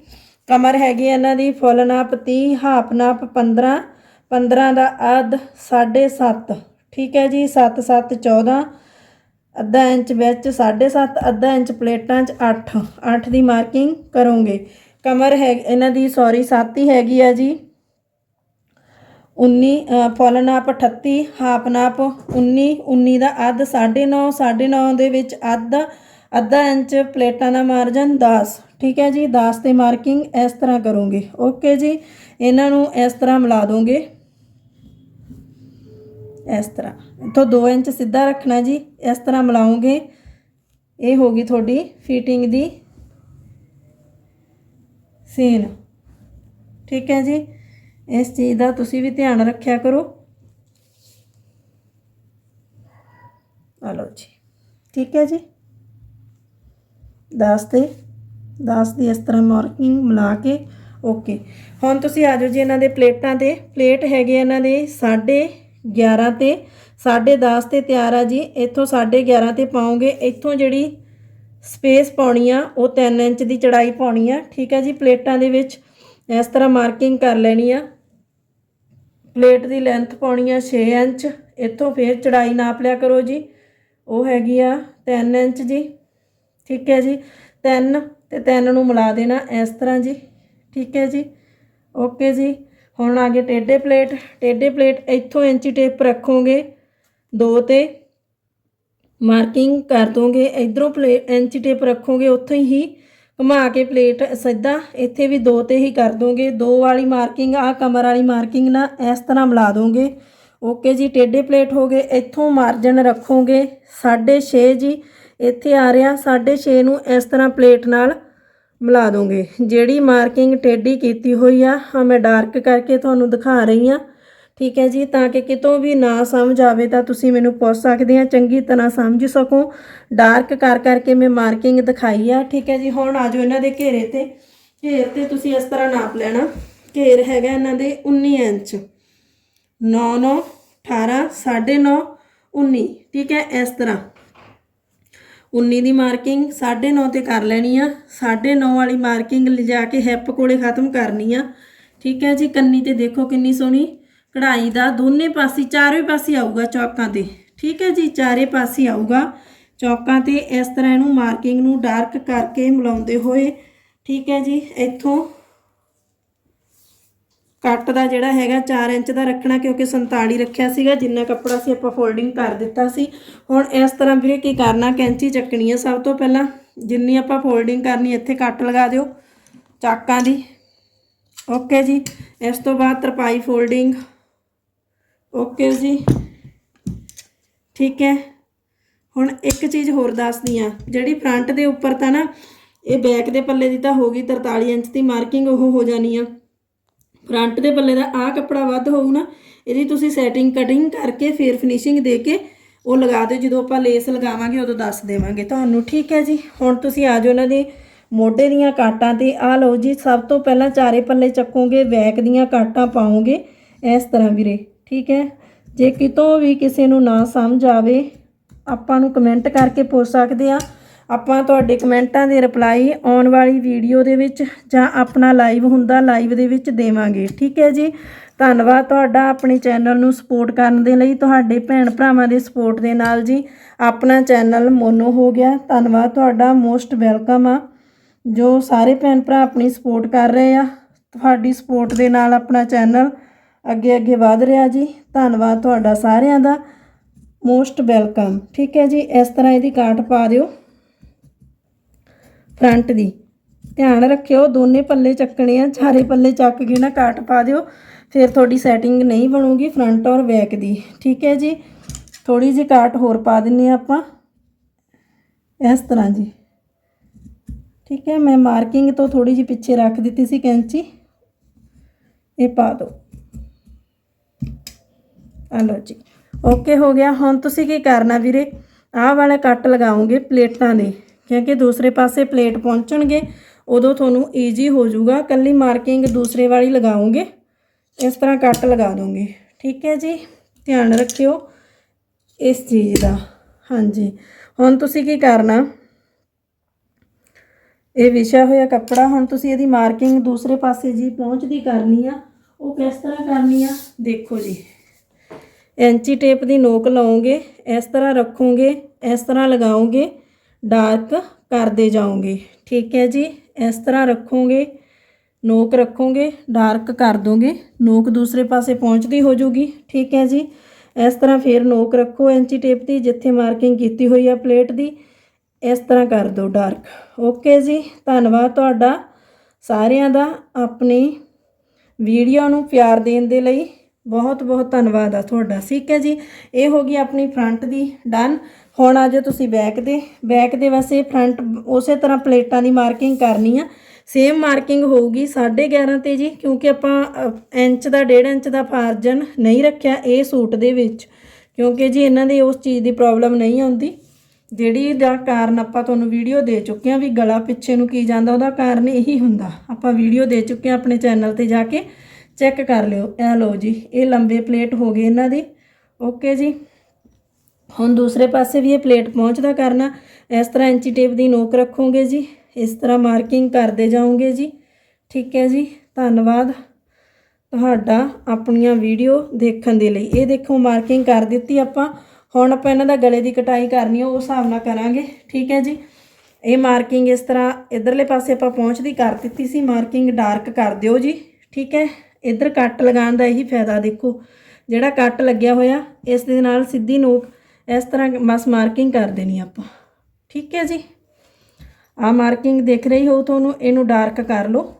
[SPEAKER 1] ਕਮਰ ਹੈਗੀ ਇਹਨਾਂ ਦੀ, ਫੁੱਲ ਨਾਪ 30 ਹਾਫ ਨਾਪ 15 15 ਦਾ ਅੱਧ 7.5 ਠੀਕ ਹੈ ਜੀ 7 7 14 ਅੱਧਾ ਇੰਚ ਵਿੱਚ 7.5 ਅੱਧਾ ਇੰਚ ਪਲੇਟਾਂ 'ਚ 8 8 ਦੀ ਮਾਰਕਿੰਗ ਕਰੋਗੇ। ਕਮਰ ਹੈ, ਇਹਨਾਂ ਦੀ ਸੌਰੀ 7 ਹੀ ਹੈਗੀ ਆ ਜੀ। 19 ਅ, ਫੁੱਲ ਨਾਪ 38 ਹਾਫ ਨਾਪ 19 19 ਦਾ ਅੱਧ 9.5 9.5 ਦੇ ਵਿੱਚ ਅੱਧ ਅੱਧਾ ਇੰਚ ਪਲੇਟਾਂ ਦਾ ਮਾਰਜਨ 10 ਠੀਕ ਹੈ ਜੀ 10 ਤੇ ਮਾਰਕਿੰਗ ਇਸ ਤਰ੍ਹਾਂ ਕਰੋਗੇ। ਓਕੇ ਜੀ ਇਹਨਾਂ ਨੂੰ ਇਸ ਤਰ੍ਹਾਂ ਮਿਲਾ ਦੋਗੇ। ਇਸ ਤਰ੍ਹਾਂ। ਇੱਥੋਂ 2 ਇੰਚ ਸਿੱਧਾ ਰੱਖਣਾ ਜੀ ਇਸ ਤਰ੍ਹਾਂ ਮਿਲਾਉਂਗੇ ਇਹ ਹੋ ਗਈ ਤੁਹਾਡੀ ਫਿਟਿੰਗ ਦੀ ਸੀਨ। ਠੀਕ ਹੈ ਜੀ ਇਸ ਚੀਜ਼ ਦਾ ਤੁਸੀਂ ਵੀ ਧਿਆਨ ਰੱਖਿਆ ਕਰੋ। ਆ ਲਓ ਜੀ। ਠੀਕ ਹੈ ਜੀ? 10 ਤੇ 10 ਦੀ ਇਸ ਤਰ੍ਹਾਂ ਮਾਰਕਿੰਗ ਬਣਾ ਕੇ। ਓਕੇ। ਹੁਣ ਤੁਸੀਂ ਆ ਜਾਓ ਜੀ ਇਹਨਾਂ ਦੇ ਪਲੇਟਾਂ ਤੇ। ਪਲੇਟ ਹੈਗੇ ਇਹਨਾਂ ਦੇ 11.5 ਤੇ। 10.5 ਤੇ ਤਿਆਰ ਆ ਜੀ। ਇੱਥੋਂ 11.5 ਤੇ ਪਾਉਂਗੇ ਇੱਥੋਂ ਜਿਹੜੀ ਸਪੇਸ ਪਾਉਣੀ ਆ, ਉਹ 3 ਇੰਚ ਦੀ ਚੜਾਈ ਪਾਉਣੀ ਆ। ਠੀਕ ਹੈ ਜੀ? ਪਲੇਟਾਂ ਦੇ ਵਿੱਚ ਇਸ ਤਰ੍ਹਾਂ ਮਾਰਕਿੰਗ ਕਰ ਲੈਣੀ ਆ। ਪਲੇਟ ਦੀ ਲੈਂਥ ਪਾਉਣੀ ਆ 6 ਇੰਚ। ਇੱਥੋਂ ਫੇਰ ਚੜਾਈ ਨਾਪ ਲਿਆ ਕਰੋ ਜੀ। ਉਹ ਹੈਗੀ ਆ 3 ਇੰਚ ਜੀ। ਠੀਕ ਹੈ ਜੀ। 3 ਤੇ 3 ਨੂੰ ਮਿਲਾ ਦੇਣਾ ਇਸ ਤਰ੍ਹਾਂ ਜੀ। ਠੀਕ ਹੈ ਜੀ। ਓਕੇ ਜੀ। ਹੁਣ ਆ ਗਏ ਟੇਢੇ ਪਲੇਟ। ਟੇਢੇ ਪਲੇਟ ਇੱਥੋਂ ਇੰਚੀ ਟੇਪ ਰੱਖੋਗੇ। 2 ਤੇ ਮਾਰਕਿੰਗ ਕਰ ਦੋਗੇ। ਇਧਰੋਂ ਪਲੇਟ ਇੰਚੀ ਟੇਪ ਰੱਖੋਗੇ। ਉੱਥੋਂ ਹੀ ਘੁਮਾ ਕੇ ਪਲੇਟ ਸਿੱਧਾ, ਇੱਥੇ ਵੀ ਦੋ ਤੇ ਹੀ ਕਰ ਦੋਗੇ। ਦੋ ਵਾਲੀ ਮਾਰਕਿੰਗ ਆ ਕਮਰ ਵਾਲੀ ਮਾਰਕਿੰਗ ਨਾ ਇਸ ਤਰ੍ਹਾਂ ਮਿਲਾ ਦੋਗੇ। ਓਕੇ ਜੀ, ਟੇਢੇ ਪਲੇਟ ਹੋ ਗਏ, ਇੱਥੋਂ ਮਾਰਜਨ ਰੱਖੋਗੇ। 6.5 ਜੀ, ਇੱਥੇ ਆ ਰਿਹਾ 6.5 ਨੂੰ ਇਸ ਤਰ੍ਹਾਂ ਪਲੇਟ ਨਾਲ ਮਿਲਾ ਦੋਗੇ। ਜਿਹੜੀ ਮਾਰਕਿੰਗ ਟੇਢੀ ਕੀਤੀ ਹੋਈ ਆ ਮੈਂ ਡਾਰਕ ਕਰਕੇ ਤੁਹਾਨੂੰ ਦਿਖਾ ਰਹੀ ਆ। ਠੀਕ ਹੈ ਜੀ, ਤਾਂ ਕਿ ਕਿਤੋਂ ਵੀ ਨਾ ਸਮਝ ਆਵੇ ਤਾਂ ਤੁਸੀਂ ਮੈਨੂੰ ਪੁੱਛ ਸਕਦੇ ਆ, ਚੰਗੀ ਤਰ੍ਹਾਂ ਸਮਝ ਸਕੋ। ਡਾਰਕ ਕਰ ਕਰਕੇ ਮੈਂ ਮਾਰਕਿੰਗ ਦਿਖਾਈ ਆ, ਠੀਕ ਹੈ ਜੀ। ਹੁਣ ਆ ਜਾਓ ਇਹਨਾਂ ਦੇ ਘੇਰੇ ਤੇ। ਘੇਰ ਤੇ ਤੁਸੀਂ ਇਸ ਤਰ੍ਹਾਂ ਨਾਪ ਲੈਣਾ। ਘੇਰ ਹੈਗਾ ਇਹਨਾਂ ਦੇ 19 ਇੰਚ। 9 9 18 9.5 19 ਠੀਕ ਹੈ, ਇਸ ਤਰ੍ਹਾਂ। 19 ਦੀ ਮਾਰਕਿੰਗ 9.5 ਤੇ ਕਰ ਲੈਣੀ ਆ। 9.5 ਵਾਲੀ ਮਾਰਕਿੰਗ ਲਿਜਾ ਕੇ ਹਿੱਪ ਕੋਲੇ ਖਤਮ ਕਰਨੀ ਆ। ਠੀਕ ਹੈ ਜੀ, ਕੰਨੀ ਤੇ ਦੇਖੋ ਕਿੰਨੀ ਸੋਹਣੀ। ਕਢਾਈ ਦਾ ਦੋਨੇ ਪਾਸੇ, ਚਾਰੇ ਪਾਸੇ ਆਊਗਾ ਚੌਕਾਂ ਤੇ। ਠੀਕ ਹੈ ਜੀ, ਚਾਰੇ ਪਾਸੇ ਆਊਗਾ ਚੌਕਾਂ ਤੇ। ਇਸ ਤਰ੍ਹਾਂ ਇਹਨੂੰ ਮਾਰਕਿੰਗ ਨੂੰ ਡਾਰਕ ਕਰਕੇ ਮਿਲਾਉਂਦੇ ਹੋਏ, ਠੀਕ ਹੈ ਜੀ, ਇੱਥੋਂ ਕੱਟ ਦਾ ਜਿਹੜਾ ਹੈਗਾ 4 ਇੰਚ ਦਾ ਰੱਖਣਾ, ਕਿਉਂਕਿ 47 ਰੱਖਿਆ ਸੀਗਾ, ਜਿੰਨਾ ਕੱਪੜਾ ਸੀ ਆਪਾਂ ਫੋਲਡਿੰਗ ਕਰ ਦਿੱਤਾ ਸੀ। ਹੁਣ ਇਸ ਤਰ੍ਹਾਂ ਵੀਰੇ ਕੀ ਕਰਨਾ, ਕੈਂਚੀ ਚੱਕਣੀ ਹੈ ਸਭ ਤੋਂ ਪਹਿਲਾਂ। ਜਿੰਨੀ ਆਪਾਂ ਫੋਲਡਿੰਗ ਕਰਨੀ, ਇੱਥੇ ਕੱਟ ਲਗਾ ਦਿਓ ਚਾਕਾਂ ਦੀ। ਓਕੇ ਜੀ, ਇਸ ਤੋਂ ਬਾਅਦ ਤਰਪਾਈ ਫੋਲਡਿੰਗ ਓਕੇ ਜੀ। ਠੀਕ ਹੈ। ਹੁਣ ਇੱਕ ਚੀਜ਼ ਹੋਰ ਦੱਸਦੀ ਆ ਜਿਹੜੀ ਫਰੰਟ ਦੇ ਉੱਪਰ ਤਾਂ ਨਾ, ਇਹ ਬੈਕ ਦੇ ਪੱਲੇ ਦੀ ਤਾਂ ਹੋ ਗਈ 43 ਇੰਚ ਦੀ ਮਾਰਕਿੰਗ ਉਹ ਹੋ ਜਾਣੀ ਆ। ਫਰੰਟ ਦੇ ਪੱਲੇ ਦਾ ਆਹ ਕੱਪੜਾ ਵੱਧ ਹੋਊ ਨਾ, ਇਹਦੀ ਤੁਸੀਂ ਸੈਟਿੰਗ ਕਟਿੰਗ ਕਰਕੇ ਫੇਰ ਫਿਨਿਸ਼ਿੰਗ ਦੇ ਕੇ ਉਹ ਲਗਾ ਦਿਓ। ਜਦੋਂ ਆਪਾਂ ਲੇਸ ਲਗਾਵਾਂਗੇ, ਉਦੋਂ ਦੱਸ ਦੇਵਾਂਗੇ ਤੁਹਾਨੂੰ। ਠੀਕ ਹੈ ਜੀ। ਹੁਣ ਤੁਸੀਂ ਆ ਜਾਓ ਉਹਨਾਂ ਦੇ ਮੋਢੇ ਦੀਆਂ ਕਾਟਾਂ ਤੇ। ਆ ਲਓ ਜੀ, ਸਭ ਤੋਂ ਪਹਿਲਾਂ ਚਾਰੇ ਪੱਲੇ ਚੱਕੋਗੇ ਬੈਕ ਦੀਆਂ ਕਾਟਾਂ ਪਾਓਗੇ। ਇਸ ਤਰ੍ਹਾਂ ਵੀਰੇ। ਠੀਕ ਹੈ? ਜੇ ਕਿਤੋਂ ਵੀ ਕਿਸੇ ਨੂੰ ਨਾ ਸਮਝ ਆਵੇ, ਆਪਾਂ ਨੂੰ ਕਮੈਂਟ ਕਰਕੇ ਪੁੱਛ ਸਕਦੇ ਆ ਆਪਾਂ ਤੁਹਾਡੇ ਕਮੈਂਟਾਂ ਦੇ ਰਿਪਲਾਈ ਆਉਣ ਵਾਲੀ ਵੀਡੀਓ ਦੇ ਵਿੱਚ ਜਾਂ ਆਪਣਾ ਲਾਈਵ ਹੁੰਦਾ ਲਾਈਵ ਦੇ ਵਿੱਚ ਦੇਵਾਂਗੇ। ਠੀਕ ਹੈ ਜੀ? ਧੰਨਵਾਦ ਤੁਹਾਡਾ ਆਪਣੇ ਚੈਨਲ ਨੂੰ ਸਪੋਰਟ ਕਰਨ ਦੇ ਲਈ, ਤੁਹਾਡੇ ਭੈਣ ਭਰਾਵਾਂ ਦੇ ਸਪੋਰਟ ਦੇ ਨਾਲ ਜੀ। ਆਪਣਾ ਚੈਨਲ ਮੋਨੋ ਹੋ ਗਿਆ। ਧੰਨਵਾਦ ਤੁਹਾਡਾ ਮੋਸਟ ਵੈਲਕਮ ਆ। ਜੋ ਸਾਰੇ ਭੈਣ ਭਰਾ ਆਪਣੀ ਸਪੋਰਟ ਕਰ ਰਹੇ ਆ, ਤੁਹਾਡੀ ਸਪੋਰਟ ਦੇ ਨਾਲ ਆਪਣਾ ਚੈਨਲ ਅੱਗੇ ਅੱਗੇ ਵਧ ਰਿਹਾ ਜੀ। ਧੰਨਵਾਦ ਤੁਹਾਡਾ ਸਾਰਿਆਂ ਦਾ। Most welcome. ਠੀਕ ਹੈ ਜੀ, ਇਸ ਤਰ੍ਹਾਂ ਇਹਦੀ ਕਾਟ ਪਾ ਦਿਓ। ਫਰੰਟ ਦੀ। ਧਿਆਨ ਰੱਖਿਓ, ਦੋਨੇ ਪੱਲੇ ਚੱਕਣੇ ਆ। ਚਾਰੇ ਪੱਲੇ ਚੱਕ ਕੇ ਨਾ ਕਾਟ ਪਾ ਦਿਓ। ਫਿਰ ਤੁਹਾਡੀ ਸੈਟਿੰਗ ਨਹੀਂ ਬਣੂਗੀ ਫਰੰਟ ਔਰ ਬੈਕ ਦੀ। ਠੀਕ ਹੈ ਜੀ। ਥੋੜੀ ਜਿਹੀ ਕਾਟ ਹੋਰ ਪਾ ਦਿੰਨੇ ਆ ਆਪਾਂ। ਇਸ ਤਰ੍ਹਾਂ ਜੀ। ਠੀਕ ਹੈ, ਮੈਂ ਮਾਰਕਿੰਗ ਤੋਂ ਥੋੜੀ ਜਿਹੀ ਪਿੱਛੇ ਰੱਖ ਦਿੱਤੀ ਸੀ ਕੈਂਚੀ। ਇਹ ਪਾ ਦਿਓ। ਆ ਲਓ ਜੀ। ਓਕੇ ਹੋ ਗਿਆ। ਹੁਣ ਤੁਸੀਂ ਕੀ ਕਰਨਾ ਵੀਰੇ? ਆਹ ਵਾਲਾ ਕੱਟ ਲਗਾਓਗੇ ਪਲੇਟਾਂ ਦੇ, ਕਿਉਂਕਿ ਦੂਸਰੇ ਪਾਸੇ ਪਲੇਟ ਪਹੁੰਚਣਗੇ, ਉਦੋਂ ਤੁਹਾਨੂੰ ਈਜ਼ੀ ਹੋ ਜਾਊਗਾ। ਕੱਲੀ ਮਾਰਕਿੰਗ ਦੂਸਰੇ ਵਾਲੀ ਲਗਾਉਂਗੇ। ਇਸ ਤਰ੍ਹਾਂ ਕੱਟ ਲਗਾ ਦੋਗੇ ਠੀਕ ਹੈ ਜੀ? ਧਿਆਨ ਰੱਖਿਓ ਇਸ ਚੀਜ਼ ਦਾ। ਹਾਂਜੀ। ਹੁਣ ਤੁਸੀਂ ਕੀ ਕਰਨਾ? ਇਹ ਵਿਛਿਆ ਹੋਇਆ ਕੱਪੜਾ, ਹੁਣ ਤੁਸੀਂ ਇਹਦੀ ਮਾਰਕਿੰਗ ਦੂਸਰੇ ਪਾਸੇ ਜੀ ਪਹੁੰਚਦੀ ਕਰਨੀ ਆ। ਉਹ ਕਿਸ ਤਰ੍ਹਾਂ ਕਰਨੀ ਆ? ਦੇਖੋ ਜੀ। ਐਂਚੀ ਟੇਪ ਦੀ ਨੋਕ ਲਾਓਗੇ ਇਸ ਤਰ੍ਹਾਂ ਰੱਖੋਗੇ, ਇਸ ਤਰ੍ਹਾਂ ਲਗਾਓਗੇ ਡਾਰਕ ਕਰਦੇ ਜਾਓਗੇ ਠੀਕ ਹੈ ਜੀ, ਇਸ ਤਰ੍ਹਾਂ ਰੱਖੋਗੇ, ਨੋਕ ਰੱਖੋਗੇ, ਡਾਰਕ ਕਰ ਦੋਗੇ, ਨੋਕ ਦੂਸਰੇ ਪਾਸੇ ਪਹੁੰਚਦੀ ਹੋ ਜੂਗੀ। ਠੀਕ ਹੈ ਜੀ, ਇਸ ਤਰ੍ਹਾਂ ਫੇਰ ਨੋਕ ਰੱਖੋ ਐਂਚੀ ਟੇਪ ਦੀ, ਜਿੱਥੇ ਮਾਰਕਿੰਗ ਕੀਤੀ ਹੋਈ ਆ ਪਲੇਟ ਦੀ, ਇਸ ਤਰ੍ਹਾਂ ਕਰ ਦਿਓ ਡਾਰਕ। ਓਕੇ ਜੀ, ਧੰਨਵਾਦ ਤੁਹਾਡਾ ਸਾਰਿਆਂ ਦਾ ਆਪਣੀ ਵੀਡੀਓ ਨੂੰ ਪਿਆਰ ਦੇਣ ਦੇ ਲਈ। ਬਹੁਤ ਬਹੁਤ ਧੰਨਵਾਦ ਆ ਤੁਹਾਡਾ। ਠੀਕ ਹੈ ਜੀ, ਇਹ ਹੋ ਗਈ ਆਪਣੀ ਫਰੰਟ ਦੀ ਡਨ ਹੁਣ ਆ ਜਾਓ ਤੁਸੀਂ ਬੈਕ ਦੇ। ਬੈਕ ਦੇ ਵੈਸੇ ਫਰੰਟ ਉਸੇ ਤਰ੍ਹਾਂ ਪਲੇਟਾਂ ਦੀ ਮਾਰਕਿੰਗ ਕਰਨੀ ਆ। ਸੇਮ ਮਾਰਕਿੰਗ ਹੋਊਗੀ 11.5 ਤੇ ਜੀ, ਕਿਉਂਕਿ ਆਪਾਂ ਇੰਚ ਦਾ 1.5 ਇੰਚ ਦਾ ਫਾਰਜਨ ਨਹੀਂ ਰੱਖਿਆ ਇਹ ਸੂਟ ਦੇ ਵਿੱਚ। ਕਿਉਂਕਿ ਜੀ ਇਹਨਾਂ ਦੇ ਉਸ ਚੀਜ਼ ਦੀ ਪ੍ਰੋਬਲਮ ਨਹੀਂ ਆਉਂਦੀ। ਜਿਹੜੀ ਦਾ ਕਾਰਨ ਆਪਾਂ ਤੁਹਾਨੂੰ ਵੀਡੀਓ ਦੇ ਚੁੱਕੇ ਹਾਂ ਵੀ ਗਲਾ ਪਿੱਛੇ ਨੂੰ ਕੀ ਜਾਂਦਾ, ਉਹਦਾ ਕਾਰਨ ਇਹੀ ਹੁੰਦਾ। ਆਪਾਂ ਵੀਡੀਓ ਦੇ ਚੁੱਕੇ ਹਾਂ ਆਪਣੇ ਚੈਨਲ ਤੇ ਜਾ ਕੇ। ਚੈੱਕ ਕਰ ਲਿਓ। ਇਹ ਲਓ ਜੀ, ਇਹ ਲੰਬੇ ਪਲੇਟ ਹੋ ਗਏ ਇਹਨਾਂ ਦੀ। ਓਕੇ ਜੀ। ਹੁਣ ਦੂਸਰੇ ਪਾਸੇ ਵੀ ਇਹ ਪਲੇਟ ਪਹੁੰਚਦਾ ਕਰਨਾ। ਇਸ ਤਰ੍ਹਾਂ ਇੰਚੀ ਟੇਪ ਦੀ ਨੋਕ ਰੱਖੋਗੇ ਜੀ। ਇਸ ਤਰ੍ਹਾਂ ਮਾਰਕਿੰਗ ਕਰਦੇ ਜਾਓਗੇ ਜੀ। ਠੀਕ ਹੈ ਜੀ। ਧੰਨਵਾਦ ਤੁਹਾਡਾ ਆਪਣੀਆਂ ਵੀਡੀਓ ਦੇਖਣ ਦੇ ਲਈ। ਇਹ ਦੇਖੋ, ਮਾਰਕਿੰਗ ਕਰ ਦਿੱਤੀ ਆਪਾਂ। ਹੁਣ ਆਪਾਂ ਇਹਨਾਂ ਦਾ ਗਲੇ ਦੀ ਕਟਾਈ ਕਰਨੀ ਆ, ਉਹ ਹਿਸਾਬ ਨਾਲ ਕਰਾਂਗੇ। ਠੀਕ ਹੈ ਜੀ। ਇਹ ਮਾਰਕਿੰਗ ਇਸ ਤਰ੍ਹਾਂ ਇਧਰਲੇ ਪਾਸੇ ਆਪਾਂ ਪਹੁੰਚਦੀ ਕਰ ਦਿੱਤੀ ਸੀ। ਮਾਰਕਿੰਗ ਡਾਰਕ ਕਰ ਦਿਓ ਜੀ। ਠੀਕ ਹੈ। ਇੱਧਰ ਕੱਟ ਲਗਾਉਣ ਦਾ ਇਹੀ ਫਾਇਦਾ ਦੇਖੋ, ਜਿਹੜਾ ਕੱਟ ਲੱਗਿਆ ਹੋਇਆ, ਇਸ ਦੇ ਨਾਲ ਸਿੱਧੀ ਨੋਕ ਇਸ ਤਰ੍ਹਾਂ ਬਸ ਮਾਰਕਿੰਗ ਕਰ ਦੇਣੀ ਆਪਾਂ। ਠੀਕ ਹੈ ਜੀ? ਆ ਮਾਰਕਿੰਗ ਦਿਖ ਰਹੀ ਹੋ ਤੁਹਾਨੂੰ, ਇਹਨੂੰ ਡਾਰਕ ਕਰ ਲਓ,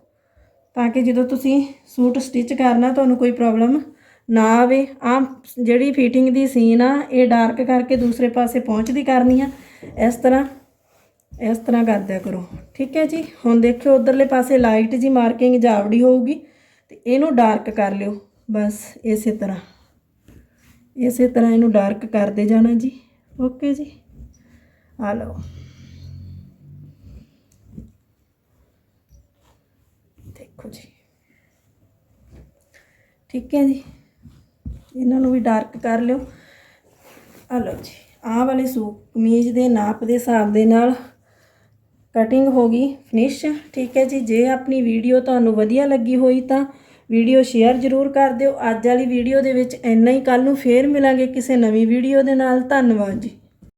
[SPEAKER 1] ਤਾਂ ਕਿ ਜਦੋਂ ਤੁਸੀਂ ਸੂਟ ਸਟਿਚ ਕਰਨਾ, ਤੁਹਾਨੂੰ ਕੋਈ ਪ੍ਰੋਬਲਮ ਨਾ ਆਵੇ। ਆ ਜਿਹੜੀ ਫਿਟਿੰਗ ਦੀ ਸੀਨ ਆ, ਇਹ ਡਾਰਕ ਕਰਕੇ ਦੂਸਰੇ ਪਾਸੇ ਪਹੁੰਚਦੀ ਕਰਨੀ ਆ। ਇਸ ਤਰ੍ਹਾਂ ਇਸ ਤਰ੍ਹਾਂ ਕਰਦਿਆ ਕਰੋ। ਠੀਕ ਹੈ ਜੀ? ਹੁਣ ਦੇਖਿਓ, ਉਧਰਲੇ ਪਾਸੇ ਲਾਈਟ ਜੀ ਮਾਰਕਿੰਗ ਜਾਵੜੀ ਹੋਊਗੀ। ਤੇ ਇਹਨੂੰ ਡਾਰਕ ਕਰ ਲਿਓ, ਬਸ ਇਸੇ ਤਰ੍ਹਾਂ। ਇਸੇ ਤਰ੍ਹਾਂ ਇਹਨੂੰ ਡਾਰਕ ਕਰਦੇ ਜਾਣਾ ਜੀ। ਓਕੇ ਜੀ। ਆ ਲਓ। ਦੇਖੋ ਜੀ। ਠੀਕ ਹੈ ਜੀ। ਇਹਨਾਂ ਨੂੰ ਵੀ ਡਾਰਕ ਕਰ ਲਿਓ। ਆ ਲਓ ਜੀ। ਆਹ ਵਾਲੇ ਸੂਟ ਕਮੀਜ਼ ਦੇ ਨਾਪ ਦੇ ਹਿਸਾਬ ਦੇ ਨਾਲ ਕਟਿੰਗ ਹੋ ਗਈ, ਫਿਨਿਸ਼। ਠੀਕ ਹੈ ਜੀ, ਜੇ ਆਪਣੀ ਵੀਡੀਓ ਤੁਹਾਨੂੰ ਵਧੀਆ ਲੱਗੀ ਹੋਈ ਤਾਂ ਵੀਡੀਓ ਸ਼ੇਅਰ ਜ਼ਰੂਰ ਕਰ ਦਿਓ। ਅੱਜ ਵਾਲੀ ਵੀਡੀਓ ਦੇ ਵਿੱਚ ਇੰਨਾ ਹੀ। ਕੱਲ ਨੂੰ ਫੇਰ ਮਿਲਾਂਗੇ ਕਿਸੇ ਨਵੀਂ ਵੀਡੀਓ ਦੇ ਨਾਲ। ਧੰਨਵਾਦ ਜੀ।